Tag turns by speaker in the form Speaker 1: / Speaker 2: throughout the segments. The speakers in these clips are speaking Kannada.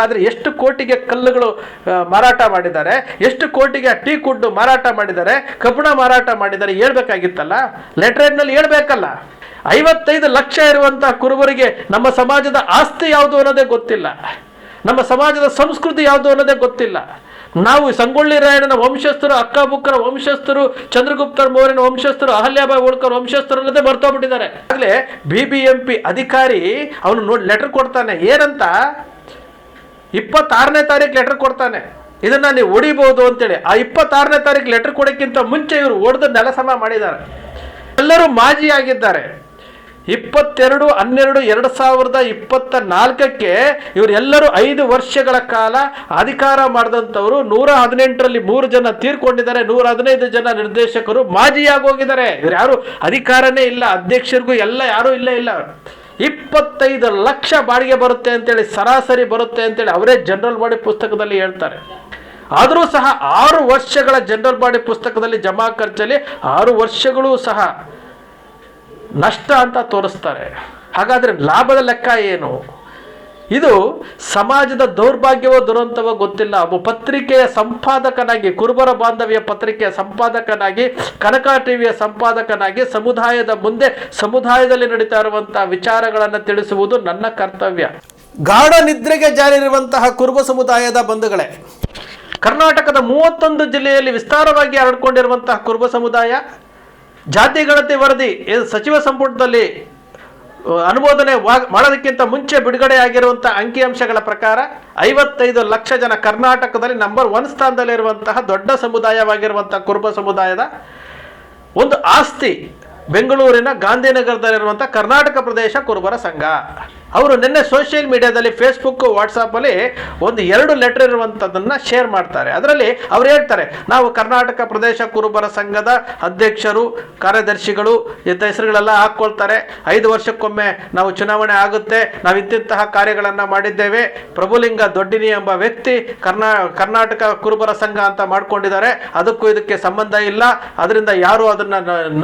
Speaker 1: ಹಾಗಾದ್ರೆ ಎಷ್ಟು ಕೋಟಿಗೆ ಕಲ್ಲುಗಳು ಮಾರಾಟ ಮಾಡಿದ್ದಾರೆ? ಎಷ್ಟು ಕೋಟಿಗೆ ಟೀ ಕುಡ್ಡು ಮಾರಾಟ ಮಾಡಿದ್ದಾರೆ? ಕಬ್ಬಣ ಮಾರಾಟ ಮಾಡಿದ್ದಾರೆ ಹೇಳ್ಬೇಕಾಗಿತ್ತಲ್ಲ? ಲೆಟ್ರೇಡ್ನಲ್ಲಿ ಹೇಳ್ಬೇಕಲ್ಲ. ಐವತ್ತೈದು ಲಕ್ಷ ಇರುವಂತಹ ಕುರುಬರಿಗೆ ನಮ್ಮ ಸಮಾಜದ ಆಸ್ತಿ ಯಾವುದು ಅನ್ನೋದೇ ಗೊತ್ತಿಲ್ಲ. ನಮ್ಮ ಸಮಾಜದ ಸಂಸ್ಕೃತಿ ಯಾವುದು ಅನ್ನೋದೇ ಗೊತ್ತಿಲ್ಲ. ನಾವು ಸಂಗೊಳ್ಳಿ ರಾಯಣ್ಣನ ವಂಶಸ್ಥರು ಅಕ್ಕಬುಕ್ಕರ ವಂಶಸ್ಥರು, ಚಂದ್ರಗುಪ್ತರ ಮೌರ್ಯನ ವಂಶಸ್ಥರು, ಅಹಲ್ಯಾಬಾಯಿ ಹೋಳ್ಕರ್ ವಂಶಸ್ಥರು ಅನ್ನೋದೇ ಮರ್ತೋಗ್ಬಿಟ್ಟಿದ್ದಾರೆ ಆಗಲೇ ಬಿ ಬಿ ಎಂ ಪಿ ಅಧಿಕಾರಿ ಅವನು ನೋಡಿ ಲೆಟರ್ ಕೊಡ್ತಾನೆ. ಏನಂತ? ಇಪ್ಪತ್ತಾರನೇ ತಾರೀಕು ಲೆಟರ್ ಕೊಡ್ತಾನೆ. ಇದನ್ನ ನೀವು ಹೊಡಿಬಹುದು ಅಂತೇಳಿ. ಆ ಇಪ್ಪತ್ತಾರನೇ ತಾರೀಕು ಲೆಟರ್ ಕೊಡೋಕ್ಕಿಂತ ಮುಂಚೆ ಇವರು ಹೊಡೆದು ನೆಲಸಮ ಮಾಡಿದ್ದಾರೆ. ಎಲ್ಲರೂ ಮಾಜಿ ಆಗಿದ್ದಾರೆ. ಇಪ್ಪತ್ತೆರಡು, ಹನ್ನೆರಡು, ಎರಡು ಸಾವಿರದ ಇಪ್ಪತ್ತ ನಾಲ್ಕಕ್ಕೆ ಇವರೆಲ್ಲರೂ ಐದು ವರ್ಷಗಳ ಕಾಲ ಅಧಿಕಾರ ಮಾಡಿದಂಥವರು ನೂರ ಹದಿನೆಂಟರಲ್ಲಿ ಮೂರು ಜನ ತೀರ್ಕೊಂಡಿದ್ದಾರೆ, ನೂರ ಹದಿನೈದು ಜನ ನಿರ್ದೇಶಕರು ಮಾಜಿಯಾಗಿ ಹೋಗಿದ್ದಾರೆ ಇವ್ರು ಯಾರು ಅಧಿಕಾರನೇ ಇಲ್ಲ, ಅಧ್ಯಕ್ಷರಿಗೂ ಎಲ್ಲ ಯಾರೂ ಇಲ್ಲ ಇಲ್ಲ. ಇಪ್ಪತ್ತೈದು ಲಕ್ಷ ಬಾಡಿಗೆ ಬರುತ್ತೆ ಅಂತೇಳಿ, ಸರಾಸರಿ ಬರುತ್ತೆ ಅಂತೇಳಿ ಅವರೇ ಜನರಲ್ ಬಾಡಿ ಪುಸ್ತಕದಲ್ಲಿ ಹೇಳ್ತಾರೆ. ಆದರೂ ಸಹ ಆರು ವರ್ಷಗಳ ಜನರಲ್ ಬಾಡಿ ಪುಸ್ತಕದಲ್ಲಿ ಜಮಾ ಖರ್ಚಲ್ಲಿ ಆರು ವರ್ಷಗಳು ಸಹ ನಷ್ಟ ಅಂತ ತೋರಿಸ್ತಾರೆ. ಹಾಗಾದರೆ ಲಾಭದ ಲೆಕ್ಕ ಏನು? ಇದು ಸಮಾಜದ ದೌರ್ಭಾಗ್ಯವೋ ದುರಂತವೋ ಗೊತ್ತಿಲ್ಲ. ಒಬ್ಬ ಪತ್ರಿಕೆಯ ಸಂಪಾದಕನಾಗಿ ಕುರುಬರ ಬಾಂಧವ್ಯ ಪತ್ರಿಕೆಯ ಸಂಪಾದಕನಾಗಿ ಕನಕ ಟಿವಿಯ ಸಂಪಾದಕನಾಗಿ ಸಮುದಾಯದ ಮುಂದೆ ಸಮುದಾಯದಲ್ಲಿ ನಡೀತಾ ಇರುವಂತಹ ವಿಚಾರಗಳನ್ನು ತಿಳಿಸುವುದು ನನ್ನ ಕರ್ತವ್ಯ. ಗಾಢ ನಿದ್ರೆಗೆ ಜಾರಿರುವಂತಹ ಕುರುಬ ಸಮುದಾಯದ ಬಂಧುಗಳೇ ಕರ್ನಾಟಕದ ಮೂವತ್ತೊಂದು ಜಿಲ್ಲೆಯಲ್ಲಿ ವಿಸ್ತಾರವಾಗಿ ಹರಡ್ಕೊಂಡಿರುವಂತಹ ಕುರುಬ ಸಮುದಾಯ ಜಾತಿ ಗಣತಿ ವರದಿ ಸಚಿವ ಸಂಪುಟದಲ್ಲಿ ಅನುಮೋದನೆ ಮಾಡೋದಕ್ಕಿಂತ ಮುಂಚೆ ಬಿಡುಗಡೆಯಾಗಿರುವಂಥ ಅಂಕಿಅಂಶಗಳ ಪ್ರಕಾರ ಐವತ್ತೈದು ಲಕ್ಷ ಜನ ಕರ್ನಾಟಕದಲ್ಲಿ ನಂಬರ್ ಒನ್ ಸ್ಥಾನದಲ್ಲಿರುವಂತಹ ದೊಡ್ಡ ಸಮುದಾಯವಾಗಿರುವಂತಹ ಕುರುಬ ಸಮುದಾಯದ ಒಂದು ಆಸ್ತಿ ಬೆಂಗಳೂರಿನ ಗಾಂಧಿನಗರದಲ್ಲಿರುವಂಥ ಕರ್ನಾಟಕ ಪ್ರದೇಶ ಕುರುಬರ ಸಂಘ. ಅವರು ನಿನ್ನೆ ಸೋಷಿಯಲ್ ಮೀಡಿಯಾದಲ್ಲಿ ಫೇಸ್ಬುಕ್ ವಾಟ್ಸಪ್ಪಲ್ಲಿ ಒಂದು ಎರಡು ಲೆಟರ್ ಇರುವಂಥದ್ದನ್ನು ಶೇರ್ ಮಾಡ್ತಾರೆ. ಅದರಲ್ಲಿ ಅವ್ರು ಹೇಳ್ತಾರೆ, ನಾವು ಕರ್ನಾಟಕ ಪ್ರದೇಶ ಕುರುಬರ ಸಂಘದ ಅಧ್ಯಕ್ಷರು, ಕಾರ್ಯದರ್ಶಿಗಳು ಇಂಥ ಹೆಸರುಗಳೆಲ್ಲ ಹಾಕ್ಕೊಳ್ತಾರೆ ಐದು ವರ್ಷಕ್ಕೊಮ್ಮೆ ನಾವು ಚುನಾವಣೆ ಆಗುತ್ತೆ, ನಾವು ಇಂತಿಂತಹ ಕಾರ್ಯಗಳನ್ನು ಮಾಡಿದ್ದೇವೆ. ಪ್ರಭುಲಿಂಗ ದೊಡ್ಡಿನಿ ಎಂಬ ವ್ಯಕ್ತಿ ಕರ್ನಾ, ಕರ್ನಾಟಕ ಕುರುಬರ ಸಂಘ ಅಂತ ಮಾಡ್ಕೊಂಡಿದ್ದಾರೆ. ಅದಕ್ಕೂ ಇದಕ್ಕೆ ಸಂಬಂಧ ಇಲ್ಲ. ಅದರಿಂದ ಯಾರು ಅದನ್ನ ನ-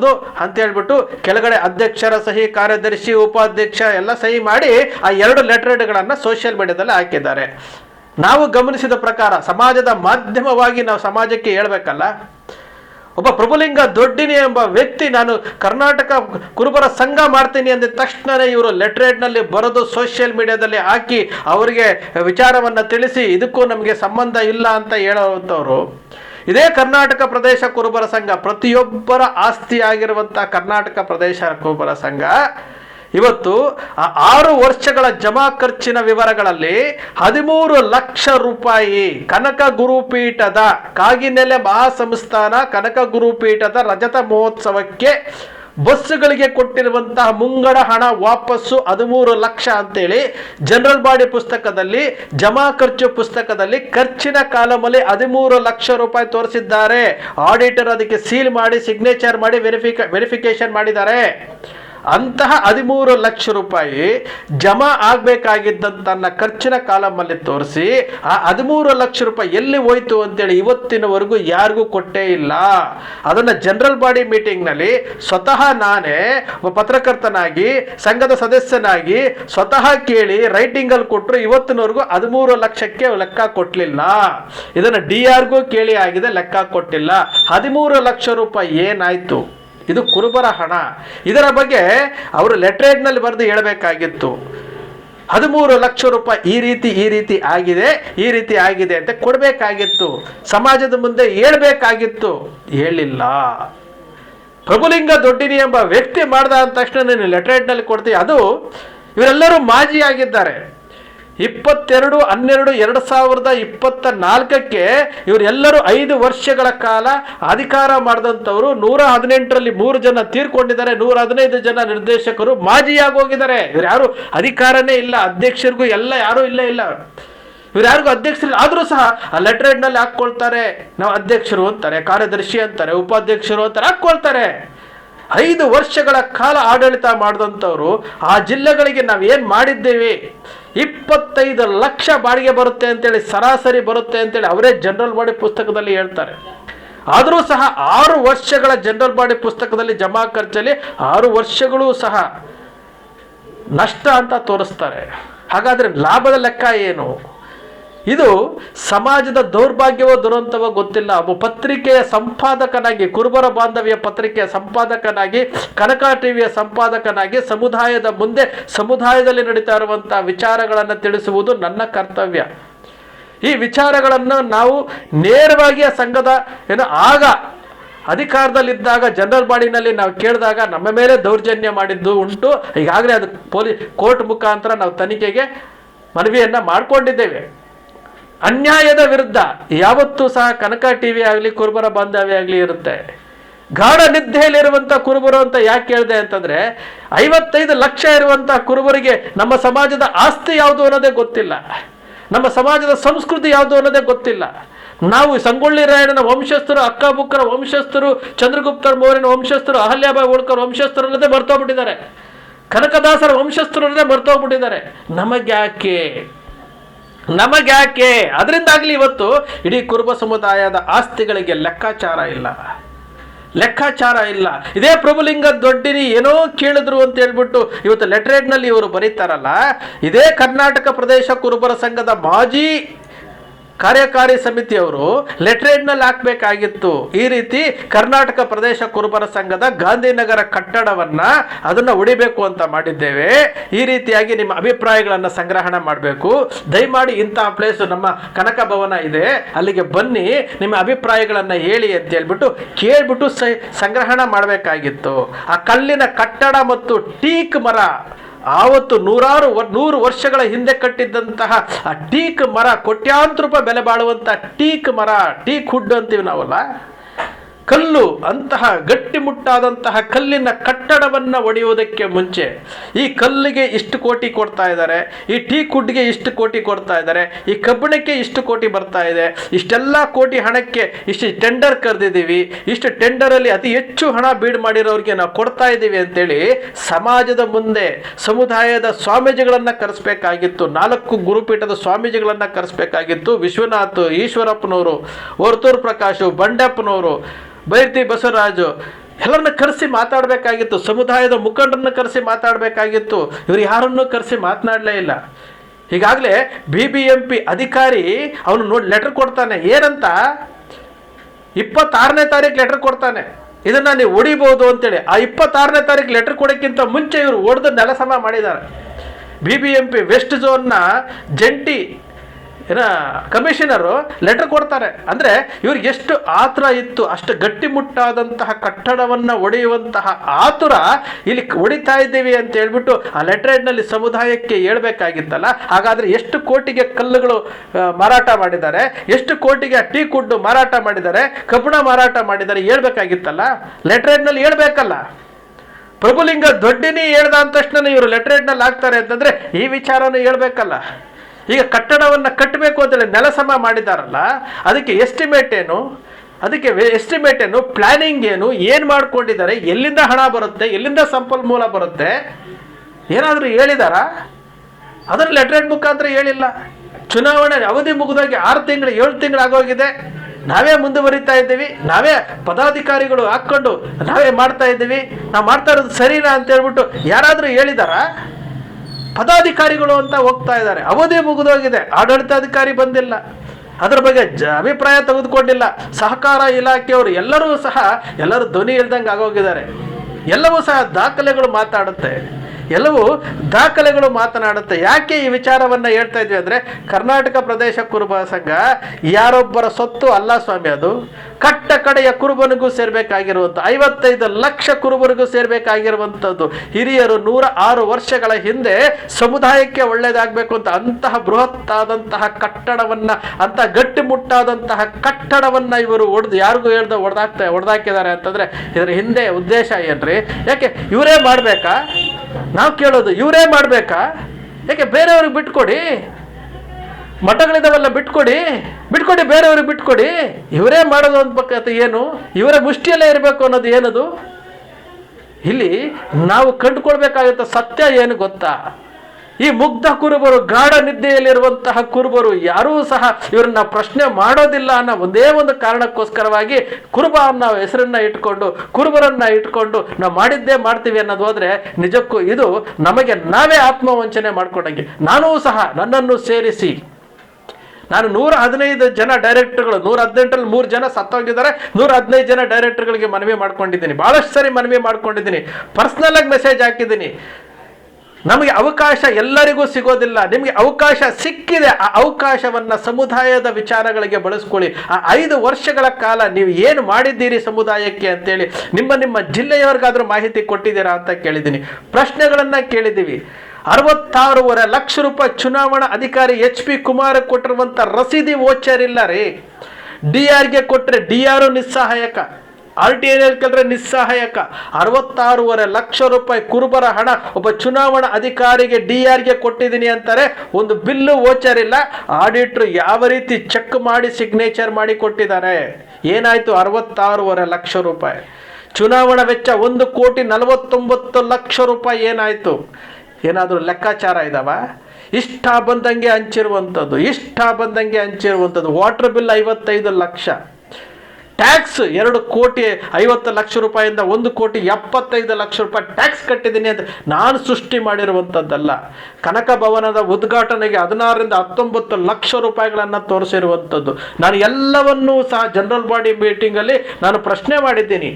Speaker 1: ಹೋಗ್ಬಾರ್ದು ಅಂತ ಹೇಳ್ಬಿಟ್ಟು ಕೆಳಗಡೆ ಅಧ್ಯಕ್ಷರ ಸಹಿ, ಕಾರ್ಯದರ್ಶಿ, ಉಪಾಧ್ಯಕ್ಷ ಎಲ್ಲ ಸಹಿ ಮಾಡಿ ಆ ಎರಡು ಲೆಟರ್ಗಳನ್ನು ಸೋಷಿಯಲ್ ಮೀಡಿಯಾದಲ್ಲಿ ಹಾಕಿದ್ದಾರೆ. ನಾವು ಗಮನಿಸಿದ ಪ್ರಕಾರ ಸಮಾಜದ ಮಾಧ್ಯಮವಾಗಿ ನಾವು ಸಮಾಜಕ್ಕೆ ಹೇಳ್ಬೇಕಲ್ಲ, ಒಬ್ಬ ಪ್ರಭುಲಿಂಗ ದೊಡ್ಡಿನಿ ಎಂಬ ವ್ಯಕ್ತಿ ನಾನು ಕರ್ನಾಟಕ ಕುರುಬರ ಸಂಘ ಮಾಡ್ತೀನಿ ಅಂದ ತಕ್ಷಣವೇ ಇವರು ಲೆಟ್ರೇಡ್ನಲ್ಲಿ ಬರೆದು ಸೋಷಿಯಲ್ ಮೀಡಿಯಾದಲ್ಲಿ ಹಾಕಿ ಅವರಿಗೆ ವಿಚಾರವನ್ನು ತಿಳಿಸಿ ಇದಕ್ಕೂ ನಮಗೆ ಸಂಬಂಧ ಇಲ್ಲ ಅಂತ ಹೇಳುವಂಥವ್ರು ಇದೇ ಕರ್ನಾಟಕ ಪ್ರದೇಶ ಕುರುಬರ ಸಂಘ. ಪ್ರತಿಯೊಬ್ಬರ ಆಸ್ತಿ ಆಗಿರುವಂಥ ಕರ್ನಾಟಕ ಪ್ರದೇಶ ಕುರುಬರ ಸಂಘ. ಇವತ್ತು ಆ ಆರು ವರ್ಷಗಳ ಜಮಾ ಖರ್ಚಿನ ವಿವರಗಳಲ್ಲಿ ಹದಿಮೂರು ಲಕ್ಷ ರೂಪಾಯಿ ಕನಕ ಗುರುಪೀಠದ ಕಾಗಿನೆಲೆ ಮಹಾಸಂಸ್ಥಾನ ಕನಕ ಗುರುಪೀಠದ ರಜತ ಮಹೋತ್ಸವಕ್ಕೆ ಬಸ್ಸುಗಳಿಗೆ ಕೊಟ್ಟಿರುವಂತಹ ಮುಂಗಡ ಹಣ ವಾಪಸ್ಸು ಹದಿಮೂರು ಲಕ್ಷ ಅಂತೇಳಿ ಜನರಲ್ ಬಾಡಿ ಪುಸ್ತಕದಲ್ಲಿ, ಜಮಾ ಖರ್ಚು ಪುಸ್ತಕದಲ್ಲಿ ಖರ್ಚಿನ ಕಾಲಮಲ್ಲಿ ಹದಿಮೂರು ಲಕ್ಷ ರೂಪಾಯಿ ತೋರಿಸಿದ್ದಾರೆ. ಆಡಿಟರ್ ಅದಕ್ಕೆ ಸೀಲ್ ಮಾಡಿ ಸಿಗ್ನೇಚರ್ ಮಾಡಿ ವೆರಿಫಿಕ ವೆರಿಫಿಕೇಶನ್ ಮಾಡಿದ್ದಾರೆ. ಅಂತಹ ಹದಿಮೂರು ಲಕ್ಷ ರೂಪಾಯಿ ಜಮಾ ಆಗಬೇಕಾಗಿದ್ದಂತನ್ನ ಖರ್ಚಿನ ಕಾಲಮಲ್ಲಿ ತೋರಿಸಿ ಆ ಹದಿಮೂರು ಲಕ್ಷ ರೂಪಾಯಿ ಎಲ್ಲಿ ಹೋಯ್ತು ಅಂತೇಳಿ ಇವತ್ತಿನವರೆಗೂ ಯಾರಿಗೂ ಕೊಟ್ಟೇ ಇಲ್ಲ. ಅದನ್ನ ಜನರಲ್ ಬಾಡಿ ಮೀಟಿಂಗ್ನಲ್ಲಿ ಸ್ವತಃ ನಾನೇ ಪತ್ರಕರ್ತನಾಗಿ, ಸಂಘದ ಸದಸ್ಯನಾಗಿ ಸ್ವತಃ ಕೇಳಿ ರೈಟಿಂಗಲ್ಲಿ ಕೊಟ್ಟರು ಇವತ್ತಿನವರೆಗೂ ಹದಿಮೂರು ಲಕ್ಷಕ್ಕೆ ಲೆಕ್ಕ ಕೊಟ್ಟಲಿಲ್ಲ ಇದನ್ನು ಡಿ ಆರ್ಗೂ ಕೇಳಿ ಆಗಿದೆ, ಲೆಕ್ಕ ಕೊಟ್ಟಿಲ್ಲ. ಹದಿಮೂರು ಲಕ್ಷ ರೂಪಾಯಿ ಏನಾಯ್ತು? ಇದು ಕುರುಬರ ಹಣ. ಇದರ ಬಗ್ಗೆ ಅವರು ಲೆಟ್ರೇಡ್ನಲ್ಲಿ ಬರೆದು ಹೇಳಬೇಕಾಗಿತ್ತು. ಹದಿಮೂರು ಲಕ್ಷ ರೂಪಾಯಿ ಈ ರೀತಿ ಈ ರೀತಿ ಆಗಿದೆ, ಈ ರೀತಿ ಆಗಿದೆ ಅಂತ ಕೊಡಬೇಕಾಗಿತ್ತು. ಸಮಾಜದ ಮುಂದೆ ಹೇಳ್ಬೇಕಾಗಿತ್ತು. ಹೇಳಿಲ್ಲ. ಪ್ರಭುಲಿಂಗ ದೊಡ್ಡಿನಿ ಎಂಬ ವ್ಯಕ್ತಿ ಮಾಡಿದ ಅಂದ ತಕ್ಷಣ ನೀನು ಲೆಟ್ರೇಟ್ನಲ್ಲಿ ಕೊಡ್ತೀವಿ ಅದು ಇವರೆಲ್ಲರೂ ಮಾಜಿ ಆಗಿದ್ದಾರೆ ಇಪ್ಪತ್ತೆರಡು, ಹನ್ನೆರಡು, ಎರಡು ಸಾವಿರದ ಇಪ್ಪತ್ತ ನಾಲ್ಕಕ್ಕೆ ಇವರೆಲ್ಲರೂ ಐದು ವರ್ಷಗಳ ಕಾಲ ಅಧಿಕಾರ ಮಾಡಿದಂಥವರು ನೂರ ಹದಿನೆಂಟರಲ್ಲಿ ಮೂರು ಜನ ತೀರ್ಕೊಂಡಿದ್ದಾರೆ, ನೂರ ಹದಿನೈದು ಜನ ನಿರ್ದೇಶಕರು ಮಾಜಿಯಾಗಿ ಹೋಗಿದ್ದಾರೆ ಇವ್ರು ಯಾರು ಅಧಿಕಾರನೇ ಇಲ್ಲ, ಅಧ್ಯಕ್ಷರಿಗೂ ಎಲ್ಲ ಯಾರೂ ಇಲ್ಲ ಇಲ್ಲ. ಇವ್ರು ಯಾರಿಗೂ ಅಧ್ಯಕ್ಷರು ಆದರೂ ಸಹ ಆ ಲೆಟ್ರೇಡ್ನಲ್ಲಿ ಹಾಕ್ಕೊಳ್ತಾರೆ. ನಾವು ಅಧ್ಯಕ್ಷರು ಅಂತಾರೆ, ಕಾರ್ಯದರ್ಶಿ ಅಂತಾರೆ, ಉಪಾಧ್ಯಕ್ಷರು ಅಂತಾರೆ, ಹಾಕ್ಕೊಳ್ತಾರೆ. ಐದು ವರ್ಷಗಳ ಕಾಲ ಆಡಳಿತ ಮಾಡಿದಂಥವ್ರು, ಆ ಜಿಲ್ಲೆಗಳಿಗೆ ನಾವು ಏನು ಮಾಡಿದ್ದೇವೆ? ಇಪ್ಪತ್ತೈದು ಲಕ್ಷ ಬಾಡಿಗೆ ಬರುತ್ತೆ ಅಂತೇಳಿ, ಸರಾಸರಿ ಬರುತ್ತೆ ಅಂತೇಳಿ ಅವರೇ ಜನರಲ್ ಬಾಡಿ ಪುಸ್ತಕದಲ್ಲಿ ಹೇಳ್ತಾರೆ. ಆದರೂ ಸಹ ಆರು ವರ್ಷಗಳ ಜನರಲ್ ಬಾಡಿ ಪುಸ್ತಕದಲ್ಲಿ ಜಮಾ ಖರ್ಚಲ್ಲಿ ಆರು ವರ್ಷಗಳೂ ಸಹ ನಷ್ಟ ಅಂತ ತೋರಿಸ್ತಾರೆ. ಹಾಗಾದರೆ ಲಾಭದ ಲೆಕ್ಕ ಏನು? ಇದು ಸಮಾಜದ ದೌರ್ಭಾಗ್ಯವೋ ದುರಂತವೋ ಗೊತ್ತಿಲ್ಲ. ಒಬ್ಬ ಪತ್ರಿಕೆಯ ಸಂಪಾದಕನಾಗಿ, ಕುರುಬರ ಬಾಂಧವ್ಯ ಪತ್ರಿಕೆಯ ಸಂಪಾದಕನಾಗಿ, ಕನಕ ಟಿವಿಯ ಸಂಪಾದಕನಾಗಿ ಸಮುದಾಯದ ಮುಂದೆ ಸಮುದಾಯದಲ್ಲಿ ನಡೀತಾ ಇರುವಂತಹ ವಿಚಾರಗಳನ್ನು ತಿಳಿಸುವುದು ನನ್ನ ಕರ್ತವ್ಯ. ಈ ವಿಚಾರಗಳನ್ನು ನಾವು ನೇರವಾಗಿ ಆ ಸಂಘದ ಏನು ಆಗ ಅಧಿಕಾರದಲ್ಲಿದ್ದಾಗ, ಜನರಲ್ ಬಾಡಿನಲ್ಲಿ ನಾವು ಕೇಳಿದಾಗ ನಮ್ಮ ಮೇಲೆ ದೌರ್ಜನ್ಯ ಮಾಡಿದ್ದು ಉಂಟು. ಈಗಾಗಲೇ ಅದು ಪೊಲೀಸ್ ಕೋರ್ಟ್ ಮುಖಾಂತರ ನಾವು ತನಿಖೆಗೆ ಮನವಿಯನ್ನು ಮಾಡಿಕೊಂಡಿದ್ದೇವೆ. ಅನ್ಯಾಯದ ವಿರುದ್ಧ ಯಾವತ್ತೂ ಸಹ ಕನಕ ಟಿವಿ ಆಗಲಿ, ಕುರುಬರ ಬಾಂಧವ್ಯ ಆಗಲಿ ಇರುತ್ತೆ. ಗಾಢ ನಿದ್ದೆಯಲ್ಲಿರುವಂಥ ಕುರುಬರು ಅಂತ ಯಾಕೆ ಹೇಳಿದೆ ಅಂತಂದ್ರೆ, ಐವತ್ತೈದು ಲಕ್ಷ ಇರುವಂತಹ ಕುರುಬರಿಗೆ ನಮ್ಮ ಸಮಾಜದ ಆಸ್ತಿ ಯಾವುದು ಅನ್ನೋದೇ ಗೊತ್ತಿಲ್ಲ. ನಮ್ಮ ಸಮಾಜದ ಸಂಸ್ಕೃತಿ ಯಾವುದು ಅನ್ನೋದೇ ಗೊತ್ತಿಲ್ಲ. ನಾವು ಸಂಗೊಳ್ಳಿ ರಾಯಣ್ಣನ ವಂಶಸ್ಥರು, ಅಕ್ಕ ಬುಕ್ಕರ ವಂಶಸ್ಥರು, ಚಂದ್ರಗುಪ್ತರ ಮೌರ್ಯನ ವಂಶಸ್ಥರು, ಅಹಲ್ಯಾಬಾಯ್ ಹೋಳ್ಕರ್ ವಂಶಸ್ಥರು ಅನ್ನೋದೇ ಮರ್ತೋಗ್ಬಿಟ್ಟಿದ್ದಾರೆ ಕನಕದಾಸರ ವಂಶಸ್ಥರು ಅನ್ನೋದೇ ಬರ್ತೋಗ್ಬಿಟ್ಟಿದ್ದಾರೆ ನಮಗ್ಯಾಕೆ? ನಮಗ್ಯಾಕೆ? ಅದರಿಂದಾಗ್ಲಿ ಇವತ್ತು ಇಡೀ ಕುರುಬ ಸಮುದಾಯದ ಆಸ್ತಿಗಳಿಗೆ ಲೆಕ್ಕಾಚಾರ ಇಲ್ಲ. ಲೆಕ್ಕಾಚಾರ ಇಲ್ಲ. ಇದೇ ಪ್ರಭುಲಿಂಗ ದೊಡ್ಡಿನಿ ಏನೋ ಕೇಳಿದ್ರು ಅಂತ ಹೇಳ್ಬಿಟ್ಟು ಇವತ್ತು ಲೆಟ್ರೇಟ್ನಲ್ಲಿ ಇವರು ಬರೀತಾರಲ್ಲ, ಇದೇ ಕರ್ನಾಟಕ ಪ್ರದೇಶ ಕುರುಬರ ಸಂಘದ ಮಾಜಿ ಕಾರ್ಯಕಾರಿ ಸಮಿತಿಯವರು ಲೆಟ್ರೇಡ್ನಲ್ಲಿ ಹಾಕಬೇಕಾಗಿತ್ತು. ಈ ರೀತಿ ಕರ್ನಾಟಕ ಪ್ರದೇಶ ಕುರುಬರ ಸಂಘದ ಗಾಂಧಿನಗರ ಕಟ್ಟಡವನ್ನ ಅದನ್ನ ಉಡಿಬೇಕು ಅಂತ ಮಾಡಿದ್ದೇವೆ. ಈ ರೀತಿಯಾಗಿ ನಿಮ್ಮ ಅಭಿಪ್ರಾಯಗಳನ್ನು ಸಂಗ್ರಹಣ ಮಾಡಬೇಕು. ದಯಮಾಡಿ ಇಂತಹ ಪ್ಲೇಸ್ ನಮ್ಮ ಕನಕ ಭವನ ಇದೆ. ಅಲ್ಲಿಗೆ ಬನ್ನಿ, ನಿಮ್ಮ ಅಭಿಪ್ರಾಯಗಳನ್ನು ಹೇಳಿ ಅಂತ ಹೇಳ್ಬಿಟ್ಟು ಕೇಳ್ಬಿಟ್ಟು ಸಂಗ್ರಹಣ ಮಾಡಬೇಕಾಗಿತ್ತು. ಆ ಕಲ್ಲಿನ ಕಟ್ಟಡ ಮತ್ತು ಟೀಕ್ ಮರ ಆವತ್ತು ನೂರಾರು ನೂರು ವರ್ಷಗಳ ಹಿಂದೆ ಕಟ್ಟಿದ್ದಂತಹ ಆ ಟೀಕ್ ಮರ, ಕೋಟ್ಯಾಂತರ ರೂಪಾಯಿ ಬೆಲೆ ಬಾಳುವಂಥ ಟೀಕ್ ಮರ ಟೀಕ್ ಹುಡ್ ಅಂತೀವಿ ನಾವಲ್ಲ ಕಲ್ಲು, ಅಂತಹ ಗಟ್ಟಿಮುಟ್ಟಾದಂತಹ ಕಲ್ಲಿನ ಕಟ್ಟಡವನ್ನು ಒಡೆಯುವುದಕ್ಕೆ ಮುಂಚೆ ಈ ಕಲ್ಲಿಗೆ ಇಷ್ಟು ಕೋಟಿ ಕೊಡ್ತಾ ಇದ್ದಾರೆ, ಈ ಟೀ ಕುಡ್ಗೆ ಇಷ್ಟು ಕೋಟಿ ಕೊಡ್ತಾ ಇದ್ದಾರೆ, ಈ ಕಬ್ಬಿಣಕ್ಕೆ ಇಷ್ಟು ಕೋಟಿ ಬರ್ತಾ ಇದೆ, ಇಷ್ಟೆಲ್ಲ ಕೋಟಿ ಹಣಕ್ಕೆ ಇಷ್ಟು ಟೆಂಡರ್ ಕರೆದಿದ್ದೀವಿ, ಇಷ್ಟು ಟೆಂಡರಲ್ಲಿ ಅತಿ ಹೆಚ್ಚು ಹಣ ಬೀಡ್ ಮಾಡಿರೋರಿಗೆ ನಾವು ಕೊಡ್ತಾ ಇದ್ದೀವಿ ಅಂತೇಳಿ ಸಮಾಜದ ಮುಂದೆ, ಸಮುದಾಯದ ಸ್ವಾಮೀಜಿಗಳನ್ನು ಕರೆಸಬೇಕಾಗಿತ್ತು, ನಾಲ್ಕು ಗುರುಪೀಠದ ಸ್ವಾಮೀಜಿಗಳನ್ನು ಕರೆಸಬೇಕಾಗಿತ್ತು, ವಿಶ್ವನಾಥ್ ಈಶ್ವರಪ್ಪನವರು, ವರ್ತೂರ್ ಪ್ರಕಾಶ್ ಬಂಡೆಪ್ಪನವರು ಬೈರ್ತಿ ಬಸವರಾಜು, ಎಲ್ಲರನ್ನ ಕರೆಸಿ ಮಾತಾಡಬೇಕಾಗಿತ್ತು, ಸಮುದಾಯದ ಮುಖಂಡರನ್ನ ಕರೆಸಿ ಮಾತಾಡಬೇಕಾಗಿತ್ತು, ಇವರು ಯಾರನ್ನೂ ಕರೆಸಿ ಮಾತನಾಡಲೇ ಇಲ್ಲ. ಈಗಾಗಲೇ ಬಿ ಬಿ ಎಂ ಪಿ ಅಧಿಕಾರಿ ಅವನು ನೋಡಿ ಲೆಟರ್ ಕೊಡ್ತಾನೆ. ಏನಂತ? ಇಪ್ಪತ್ತಾರನೇ ತಾರೀಕು ಲೆಟರ್ ಕೊಡ್ತಾನೆ. ಇದನ್ನು ನೀವು ಹೊಡಿಬೋದು ಅಂತೇಳಿ. ಆ ಇಪ್ಪತ್ತಾರನೇ ತಾರೀಕು ಲೆಟರ್ ಕೊಡೋಕ್ಕಿಂತ ಮುಂಚೆ ಇವರು ಹೊಡೆದು ನೆಲಸಮ ಮಾಡಿದ್ದಾರೆ. B B M P west ಜೋನ್ನ ಜಂಟಿ ಏನ, ಕಮಿಷನರು ಲೆಟರ್ ಕೊಡ್ತಾರೆ. ಅಂದರೆ ಇವ್ರಿಗೆ ಎಷ್ಟು ಆತುರ ಇತ್ತು, ಅಷ್ಟು ಗಟ್ಟಿಮುಟ್ಟಾದಂತಹ ಕಟ್ಟಡವನ್ನು ಒಡೆಯುವಂತಹ ಆತುರ ಇಲ್ಲಿ ಒಡಿತಾ ಇದ್ದೀವಿ ಅಂತ ಹೇಳ್ಬಿಟ್ಟು ಆ ಲೆಟ್ರೇಡ್ನಲ್ಲಿ ಸಮುದಾಯಕ್ಕೆ ಹೇಳ್ಬೇಕಾಗಿತ್ತಲ್ಲ. ಹಾಗಾದರೆ ಎಷ್ಟು ಕೋಟಿಗೆ ಕಲ್ಲುಗಳು ಮಾರಾಟ ಮಾಡಿದ್ದಾರೆ, ಎಷ್ಟು ಕೋಟಿಗೆ ಟೀ ಕುಡ್ಡು ಮಾರಾಟ ಮಾಡಿದ್ದಾರೆ, ಕಬ್ಬಣ ಮಾರಾಟ ಮಾಡಿದ್ದಾರೆ ಹೇಳ್ಬೇಕಾಗಿತ್ತಲ್ಲ. ಲೆಟ್ರೇಡ್ನಲ್ಲಿ ಹೇಳ್ಬೇಕಲ್ಲ. ಪ್ರಭುಲಿಂಗ ದೊಡ್ಡಿನಿ ಹೇಳ್ದ ಅಂದ ತಕ್ಷಣ ಇವರು ಲೆಟ್ರೇಡ್ನಲ್ಲಿ ಹಾಕ್ತಾರೆ ಅಂತಂದ್ರೆ ಈ ವಿಚಾರನೂ ಹೇಳ್ಬೇಕಲ್ಲ. ಈಗ ಕಟ್ಟಡವನ್ನು ಕಟ್ಟಬೇಕು ಅಂತೇಳಿ ನೆಲಸಮ ಮಾಡಿದಾರಲ್ಲ, ಅದಕ್ಕೆ ಎಸ್ಟಿಮೇಟ್ ಏನು? ಅದಕ್ಕೆ ಎಸ್ಟಿಮೇಟ್ ಏನು? ಪ್ಲಾನಿಂಗ್ ಏನು? ಏನು ಮಾಡ್ಕೊಂಡಿದ್ದಾರೆ? ಎಲ್ಲಿಂದ ಹಣ ಬರುತ್ತೆ? ಎಲ್ಲಿಂದ ಸಂಪನ್ಮೂಲ ಬರುತ್ತೆ? ಏನಾದರೂ ಹೇಳಿದಾರಾ? ಅದನ್ನು ಲೆಟ್ರೇಟ್ ಮುಖಾಂತರ ಹೇಳಿಲ್ಲ. ಚುನಾವಣೆ ಅವಧಿ ಮುಗಿದೋಗಿ ಆರು ತಿಂಗಳು, ಏಳು ತಿಂಗಳು ಆಗೋಗಿದೆ. ನಾವೇ ಮುಂದುವರಿತಾ ಇದ್ದೀವಿ. ನಾವೇ ಪದಾಧಿಕಾರಿಗಳು ಹಾಕ್ಕೊಂಡು ನಾವೇ ಮಾಡ್ತಾ ಇದ್ದೀವಿ. ನಾವು ಮಾಡ್ತಾ ಇರೋದು ಸರಿನಾ ಅಂತ ಹೇಳ್ಬಿಟ್ಟು ಯಾರಾದರೂ ಹೇಳಿದಾರಾ? ಪದಾಧಿಕಾರಿಗಳು ಅಂತ ಹೋಗ್ತಾ ಇದ್ದಾರೆ. ಅವಧಿ ಮುಗಿದೋಗಿದೆ. ಆಡಳಿತಾಧಿಕಾರಿ ಬಂದಿಲ್ಲ. ಅದ್ರ ಬಗ್ಗೆ ಜ ಅಭಿಪ್ರಾಯ ತೆಗೆದುಕೊಂಡಿಲ್ಲ. ಸಹಕಾರ ಇಲಾಖೆಯವರು ಎಲ್ಲರೂ ಸಹ ಎಲ್ಲರೂ ಧ್ವನಿ ಇಲ್ದಂಗೆ ಆಗೋಗಿದ್ದಾರೆ. ಎಲ್ಲವೂ ಸಹ ದಾಖಲೆಗಳು ಮಾತಾಡುತ್ತೆ. ಎಲ್ಲವೂ ದಾಖಲೆಗಳು ಮಾತನಾಡುತ್ತೆ. ಯಾಕೆ ಈ ವಿಚಾರವನ್ನು ಹೇಳ್ತಾ ಇದ್ವಿ ಅಂದರೆ, ಕರ್ನಾಟಕ ಪ್ರದೇಶ ಕುರುಬ ಸಂಘ ಯಾರೊಬ್ಬರ ಸೊತ್ತು ಅಲ್ಲ ಸ್ವಾಮಿ ಅದು. ಕಟ್ಟ ಕಡೆಯ ಕುರುಬನಿಗೂ ಸೇರ್ಬೇಕಾಗಿರುವಂಥ ಐವತ್ತೈದು ಲಕ್ಷ ಕುರುಬನಿಗೂ ಸೇರ್ಬೇಕಾಗಿರುವಂಥದ್ದು ಹಿರಿಯರು ನೂರ ಆರು ವರ್ಷಗಳ ಹಿಂದೆ ಸಮುದಾಯಕ್ಕೆ ಒಳ್ಳೆಯದಾಗಬೇಕು ಅಂತ, ಅಂತಹ ಬೃಹತ್ತಾದಂತಹ ಕಟ್ಟಡವನ್ನ, ಅಂತ ಗಟ್ಟಿಮುಟ್ಟಾದಂತಹ ಕಟ್ಟಡವನ್ನ ಇವರು ಒಡೆದು, ಯಾರಿಗೂ ಹೇಳ್ದ ಹೊಡೆದಾಕ್ತಾ ಹೊಡೆದಾಕಿದ್ದಾರೆ ಅಂತಂದ್ರೆ, ಇದರ ಹಿಂದೆ ಉದ್ದೇಶ ಏನ್ರಿ? ಯಾಕೆ, ಇವರೇ ಮಾಡಬೇಕಾ? ನಾವು ಕೇಳೋದು, ಇವರೇ ಮಾಡಬೇಕಾ? ಯಾಕೆ ಬೇರೆಯವ್ರಿಗೆ ಬಿಟ್ಕೊಡಿ? ಮಠಗಳಿದಾವೆಲ್ಲ ಬಿಟ್ಕೊಡಿ? ಬಿಟ್ಕೊಡಿ, ಬೇರೆಯವ್ರಿಗೆ ಬಿಟ್ಕೊಡಿ? ಇವರೇ ಮಾಡೋದು ಅನ್ಬೇಕಂತ ಏನು? ಇವರ ಮುಷ್ಟಿಯಲ್ಲೇ ಇರಬೇಕು ಅನ್ನೋದು ಏನದು? ಇಲ್ಲಿ ನಾವು ಕಂಡುಕೊಳ್ಬೇಕಾಗಿದ್ದ ಸತ್ಯ ಏನು ಗೊತ್ತಾ? ಈ ಮುಗ್ಧ ಕುರುಬರು ಗಾಢ ನಿದ್ದೆಯಲ್ಲಿರುವಂತಹ ಕುರುಬರು ಯಾರೂ ಸಹ ಇವರನ್ನ ಪ್ರಶ್ನೆ ಮಾಡೋದಿಲ್ಲ ಅನ್ನೋ ಒಂದೇ ಒಂದು ಕಾರಣಕ್ಕೋಸ್ಕರವಾಗಿ ಕುರುಬ ಅನ್ನೋ ಹೆಸರನ್ನ ಇಟ್ಕೊಂಡು, ಕುರುಬರನ್ನ ಇಟ್ಕೊಂಡು ನಾವು ಮಾಡಿದ್ದೇ ಮಾಡ್ತೀವಿ ಅನ್ನೋದು ಹೋದ್ರೆ ನಿಜಕ್ಕೂ ಇದು ನಮಗೆ ನಾವೇ ಆತ್ಮವಂಚನೆ ಮಾಡ್ಕೊಂಡಂಗೆ. ನಾನೂ ಸಹ ನನ್ನನ್ನು ಸೇರಿಸಿ, ನಾನು ನೂರ ಹದಿನೈದು ಜನ ಡೈರೆಕ್ಟರ್ಗಳು, ನೂರ ಹದಿನೆಂಟರಲ್ಲಿ ಮೂರು ಜನ ಸತ್ತೋಗಿದ್ದಾರೆ, ನೂರ ಹದಿನೈದು ಜನ ಡೈರೆಕ್ಟರ್ಗಳಿಗೆ ಮನವಿ ಮಾಡ್ಕೊಂಡಿದ್ದೀನಿ. ಭಾಳಷ್ಟು ಸರಿ ಮನವಿ ಮಾಡ್ಕೊಂಡಿದ್ದೀನಿ. ಪರ್ಸ್ನಲ್ ಆಗಿ ಮೆಸೇಜ್ ಹಾಕಿದ್ದೀನಿ. ನಮಗೆ ಅವಕಾಶ ಎಲ್ಲರಿಗೂ ಸಿಗೋದಿಲ್ಲ. ನಿಮಗೆ ಅವಕಾಶ ಸಿಕ್ಕಿದೆ. ಆ ಅವಕಾಶವನ್ನ ಸಮುದಾಯದ ವಿಚಾರಗಳಿಗೆ ಬಳಸ್ಕೊಳ್ಳಿ. ಆ ಐದು ವರ್ಷಗಳ ಕಾಲ ನೀವು ಏನು ಮಾಡಿದ್ದೀರಿ ಸಮುದಾಯಕ್ಕೆ ಅಂತೇಳಿ ನಿಮ್ಮ ನಿಮ್ಮ ಜಿಲ್ಲೆಯವರಿಗಾದ್ರೂ ಮಾಹಿತಿ ಕೊಟ್ಟಿದ್ದೀರಾ ಅಂತ ಕೇಳಿದ್ದೀನಿ. ಪ್ರಶ್ನೆಗಳನ್ನು ಕೇಳಿದ್ದೀವಿ. ಅರವತ್ತಾರೂವರೆ ಲಕ್ಷ ರೂಪಾಯಿ ಚುನಾವಣಾ ಅಧಿಕಾರಿ ಎಚ್ ಪಿ ಕುಮಾರ್ ಕೊಟ್ಟಿರುವಂತ ರಸೀದಿ ವೋಚರ್ ಇಲ್ಲ ರೀ. ಡಿ ಆರ್ಗೆ ಕೊಟ್ಟರೆ ಡಿ ಆರು ನಿಸ್ಸಹಾಯಕ. ಆರ್ ಟಿ ಐನಲ್ಲಿ ಕೇಳಿದ್ರೆ ನಿಸ್ಸಹಾಯಕ. ಅರವತ್ತಾರೂವರೆ ಲಕ್ಷ ರೂಪಾಯಿ ಕುರುಬರ ಹಣ ಒಬ್ಬ ಚುನಾವಣಾ ಅಧಿಕಾರಿಗೆ ಡಿ ಆರ್ಗೆ ಕೊಟ್ಟಿದ್ದೀನಿ ಅಂತಾರೆ. ಒಂದು ಬಿಲ್ಲು ವೋಚರ್ ಇಲ್ಲ ಆಡಿಟ್ರು ಯಾವ ರೀತಿ ಚೆಕ್ ಮಾಡಿ ಸಿಗ್ನೇಚರ್ ಮಾಡಿ ಕೊಟ್ಟಿದ್ದಾರೆ. ಏನಾಯ್ತು ಅರವತ್ತಾರೂವರೆ ಲಕ್ಷ ರೂಪಾಯಿ? ಚುನಾವಣಾ ವೆಚ್ಚ ಒಂದು ಕೋಟಿ ನಲವತ್ತೊಂಬತ್ತು ಲಕ್ಷ ರೂಪಾಯಿ ಏನಾಯ್ತು? ಏನಾದರೂ ಲೆಕ್ಕಾಚಾರ ಇದಾವ? ಇಷ್ಟ ಬಂದಂಗೆ ಹಂಚಿರುವಂಥದ್ದು, ಇಷ್ಟ ಬಂದಂಗೆ ಹಂಚಿರುವಂಥದ್ದು. ವಾಟರ್ ಬಿಲ್ ಐವತ್ತೈದು ಲಕ್ಷ. ಟ್ಯಾಕ್ಸ್ ಎರಡು ಕೋಟಿ ಐವತ್ತು ಲಕ್ಷ ರೂಪಾಯಿಂದ ಒಂದು ಕೋಟಿ ಎಪ್ಪತ್ತೈದು ಲಕ್ಷ ರೂಪಾಯಿ ಟ್ಯಾಕ್ಸ್ ಕಟ್ಟಿದ್ದೀನಿ ಅಂತ ನಾನು ಸೃಷ್ಟಿ ಮಾಡಿರುವಂಥದ್ದಲ್ಲ. ಕನಕ ಭವನದ ಉದ್ಘಾಟನೆಗೆ ಹದಿನಾರರಿಂದ ಹತ್ತೊಂಬತ್ತು ಲಕ್ಷ ರೂಪಾಯಿಗಳನ್ನು ತೋರಿಸಿರುವಂಥದ್ದು. ನಾನು ಎಲ್ಲವನ್ನೂ ಸಹ ಜನರಲ್ ಬಾಡಿ ಮೀಟಿಂಗಲ್ಲಿ ನಾನು ಪ್ರಶ್ನೆ ಮಾಡಿದ್ದೀನಿ.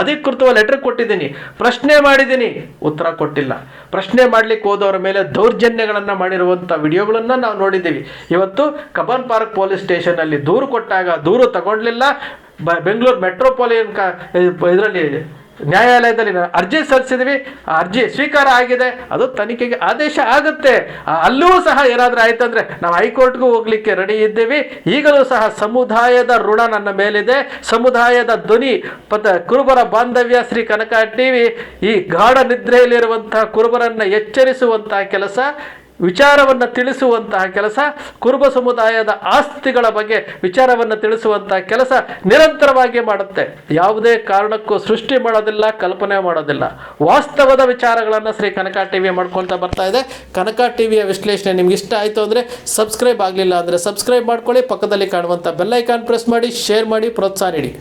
Speaker 1: ಅಧಿಕೃತವಾಗಿ ಲೆಟರ್ ಕೊಟ್ಟಿದ್ದೀನಿ. ಪ್ರಶ್ನೆ ಮಾಡಿದ್ದೀನಿ. ಉತ್ತರ ಕೊಟ್ಟಿಲ್ಲ. ಪ್ರಶ್ನೆ ಮಾಡ್ಲಿಕ್ಕೆ ಹೋದವರ ಮೇಲೆ ದೌರ್ಜನ್ಯಗಳನ್ನು ಮಾಡಿರುವಂಥ ವಿಡಿಯೋಗಳನ್ನು ನಾವು ನೋಡಿದ್ದೀವಿ. ಇವತ್ತು ಕಬನ್ ಪಾರ್ಕ್ ಪೊಲೀಸ್ ಸ್ಟೇಷನಲ್ಲಿ ದೂರು ಕೊಟ್ಟಾಗ ದೂರು ತಗೊಂಡ್ಲಿಲ್ಲ. ಬ ಬೆಂಗಳೂರು ಮೆಟ್ರೋಪಾಲಿಯನ್ ಕ ಇದರಲ್ಲಿ ನ್ಯಾಯಾಲಯದಲ್ಲಿ ಅರ್ಜಿ ಸಲ್ಲಿಸಿದ್ವಿ. ಆ ಅರ್ಜಿ ಸ್ವೀಕಾರ ಆಗಿದೆ. ಅದು ತನಿಖೆಗೆ ಆದೇಶ ಆಗುತ್ತೆ. ಅಲ್ಲೂ ಸಹ ಏನಾದರೂ ಆಯ್ತಂದ್ರೆ ನಾವು ಹೈಕೋರ್ಟ್ಗೂ ಹೋಗ್ಲಿಕ್ಕೆ ರೆಡಿ ಇದ್ದೀವಿ. ಈಗಲೂ ಸಹ ಸಮುದಾಯದ ಋಣ ನನ್ನ ಮೇಲಿದೆ. ಸಮುದಾಯದ ಧ್ವನಿ ಪದ, ಕುರುಬರ ಬಾಂಧವ್ಯ ಶ್ರೀ ಕನಕ ಟಿವಿ ಈ ಗಾಢ ನಿದ್ರೆಯಲ್ಲಿರುವಂತಹ ಕುರುಬರನ್ನು ಎಚ್ಚರಿಸುವಂತಹ ಕೆಲಸ ವಿಚಾರವನ್ನು ತಿಳಿಸುವಂತಹ ಕೆಲಸ ಕುರುಬ ಸಮುದಾಯದ ಆಸ್ತಿಗಳ ಬಗ್ಗೆ ವಿಚಾರವನ್ನು ತಿಳಿಸುವಂತಹ ಕೆಲಸ ನಿರಂತರವಾಗಿ ಮಾಡುತ್ತೆ. ಯಾವುದೇ ಕಾರಣಕ್ಕೂ ಸೃಷ್ಟಿ ಮಾಡೋದಿಲ್ಲ, ಕಲ್ಪನೆ ಮಾಡೋದಿಲ್ಲ. ವಾಸ್ತವದ ವಿಚಾರಗಳನ್ನು ಶ್ರೀ ಕನಕ ಟಿವಿ ಮಾಡ್ಕೊಳ್ತಾ ಬರ್ತಾ ಇದೆ. ಕನಕ ಟಿವಿಯ ವಿಶ್ಲೇಷಣೆ ನಿಮ್ಗೆ ಇಷ್ಟ ಆಯಿತು ಅಂದರೆ ಸಬ್ಸ್ಕ್ರೈಬ್ ಆಗಲಿಲ್ಲ ಅಂದರೆ ಸಬ್ಸ್ಕ್ರೈಬ್ ಮಾಡ್ಕೊಳ್ಳಿ. ಪಕ್ಕದಲ್ಲಿ ಕಾಣುವಂಥ ಬೆಲ್ಲೈಕಾನ್ ಪ್ರೆಸ್ ಮಾಡಿ, ಶೇರ್ ಮಾಡಿ, ಪ್ರೋತ್ಸಾಹ ನೀಡಿ.